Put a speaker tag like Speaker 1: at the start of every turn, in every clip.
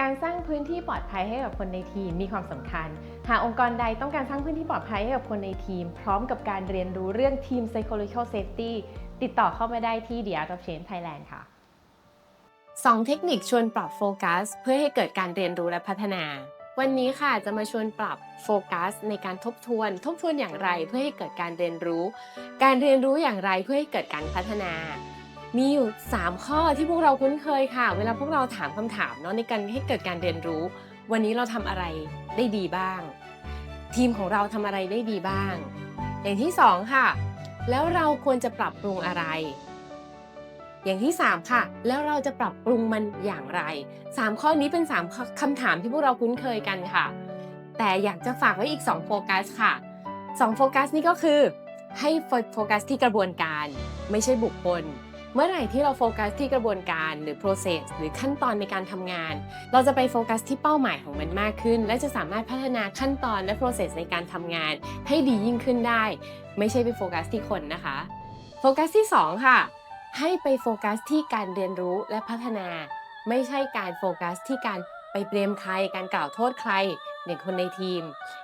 Speaker 1: การสร้างพื้นที่ปลอดภัยให้กับคนในทีมมีความสำคัญ หากองค์กรใดต้องการสร้างพื้นที่ปลอดภัยให้กับคนในทีม พร้อมกับการเรียนรู้เรื่อง Team Psychological Safety ติดต่อเข้ามาได้ที่ The Art of Change Thailand ค่ะ
Speaker 2: 2 เทคนิคชวนปรับโฟกัส เพื่อให้เกิดการเรียนรู้และพัฒนา วันนี้ค่ะจะมาชวนปรับโฟกัส ในการทบทวน ทบทวนอย่างไรเพื่อให้เกิดการเรียนรู้ การเรียนรู้อย่างไรเพื่อให้เกิดการพัฒนา มีอยู่ 3 ข้อที่พวกเราคุ้นเคยค่ะ เวลาพวกเราถามคำถามเนาะในการให้เกิดการเรียนรู้ วันนี้เราทำอะไรได้ดีบ้าง ทีมของเราทำอะไรได้ดีบ้าง อย่างที่ 2 ค่ะ แล้วเราควรจะปรับปรุงอะไร อย่างที่ 3 ค่ะ แล้วเราจะปรับปรุงมันอย่างไร 3 ข้อนี้เป็น3ข้อคำถามที่พวกเราคุ้นเคยกันค่ะ แต่อยากจะฝากไว้อีก 2 โฟกัสค่ะ 2 โฟกัสนี่ก็คือ ให้โฟกัสที่กระบวนการ ไม่ใช่บุคคล เมื่อไหร่ที่เราโฟกัสที่กระบวนการหรือ process หรือขั้นตอนในการทำงาน เราจะไปโฟกัสที่เป้าหมายของมันมากขึ้น และจะสามารถพัฒนาขั้นตอนและ process ในการทำงาน ให้ดียิ่งขึ้นได้ ไม่ใช่ไปโฟกัสที่คนนะคะ โฟกัสที่ 2 ค่ะ ให้ไปโฟกัสที่การเรียนรู้และพัฒนา ไม่ใช่การโฟกัสที่การไปเบรมใคร การกล่าวโทษใครอย่างคนในทีม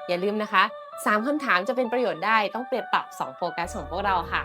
Speaker 2: อย่าลืมนะคะ 3คำถามจะเป็นประโยชน์ได้ต้องเปลี่ยนปรับ 2 โฟกัสของพวกเราค่ะ